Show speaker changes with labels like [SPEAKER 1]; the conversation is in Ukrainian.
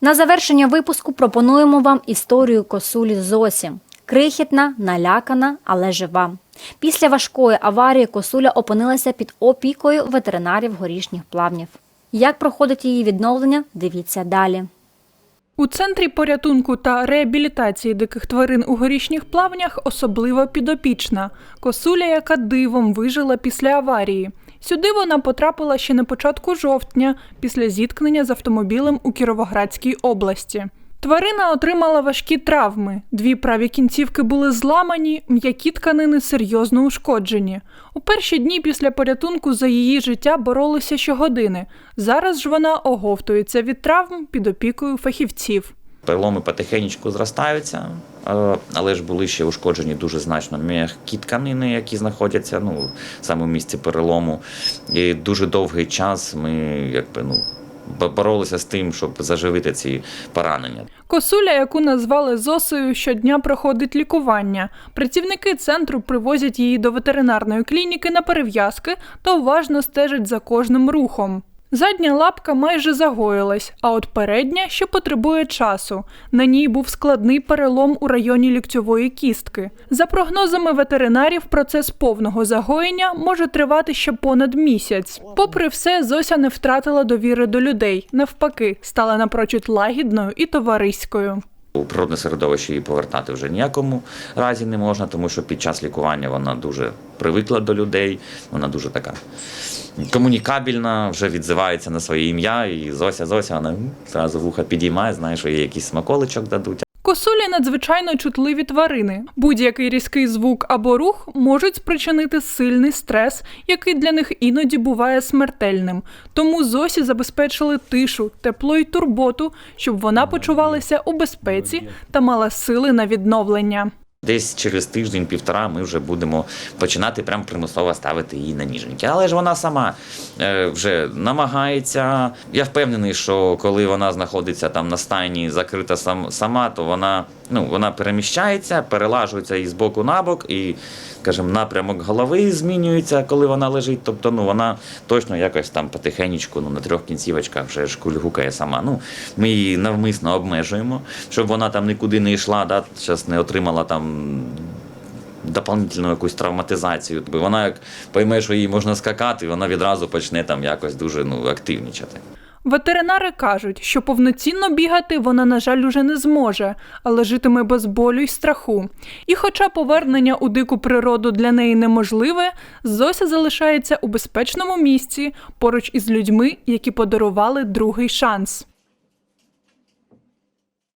[SPEAKER 1] На завершення випуску пропонуємо вам історію косулі Зосі. Крихітна, налякана, але жива. Після важкої аварії косуля опинилася під опікою ветеринарів горішніх плавнів. Як проходить її відновлення, дивіться далі.
[SPEAKER 2] У центрі порятунку та реабілітації диких тварин у горішніх плавнях особливо підопічна косуля, яка дивом вижила після аварії. Сюди вона потрапила ще на початку жовтня після зіткнення з автомобілем у Кіровоградській області. Тварина отримала важкі травми. Дві праві кінцівки були зламані, м'які тканини серйозно ушкоджені. У перші дні після порятунку за її життя боролися щогодини. Зараз ж вона оговтується від травм під опікою фахівців.
[SPEAKER 3] Переломи потихеньку зростаються, е, але ж були ще ушкоджені дуже значно м'які тканини, які знаходяться ну, саме в місці перелому. І дуже довгий час ми якби, ну, боролися з тим, щоб заживити ці поранення.
[SPEAKER 2] Косуля, яку назвали Зосею, щодня проходить лікування. Працівники центру привозять її до ветеринарної клініки на перев'язки та уважно стежать за кожним рухом. Задня лапка майже загоїлась, а от передня ще потребує часу. На ній був складний перелом у районі ліктьової кістки. За прогнозами ветеринарів, процес повного загоєння може тривати ще понад місяць. Попри все, Зося не втратила довіри до людей. Навпаки, стала напрочуд лагідною і товариською.
[SPEAKER 3] У природне середовище її повертати вже ніякому разі не можна, тому що під час лікування вона дуже привикла до людей, вона дуже така комунікабельна, вже відзивається на своє ім'я. І Зося, Зося, вона зразу вуха підіймає, знає, що їй якийсь смаколичок дадуть.
[SPEAKER 2] Косулі надзвичайно чутливі тварини. Будь-який різкий звук або рух можуть спричинити сильний стрес, який для них іноді буває смертельним. Тому Зосі забезпечили тишу, тепло й турботу, щоб вона почувалася у безпеці та мала сили на відновлення.
[SPEAKER 3] Десь через тиждень-півтора ми вже будемо починати прям примусово ставити її на ніженьки. Але ж вона сама вже намагається. Я впевнений, що коли вона знаходиться там на стайні, закрита сам, сама, то вона, ну, вона переміщається, перелажується із боку на бок, і, скажімо, напрямок голови змінюється, коли вона лежить. Тобто, ну, вона точно якось там потихенечку, ну, на трьох кінцівочках вже ж кульгукає сама. Ну, ми її навмисно обмежуємо, щоб вона там нікуди не йшла, да, зараз не отримала там дополнительну якусь травматизацію. Бо Вона як пойме, що їй можна скакати, вона відразу почне там якось дуже ну, активнічати.
[SPEAKER 2] Ветеринари кажуть, що повноцінно бігати вона, на жаль, уже не зможе, але житиме без болю й страху. І хоча повернення у дику природу для неї неможливе, Зося залишається у безпечному місці поруч із людьми, які подарували другий шанс.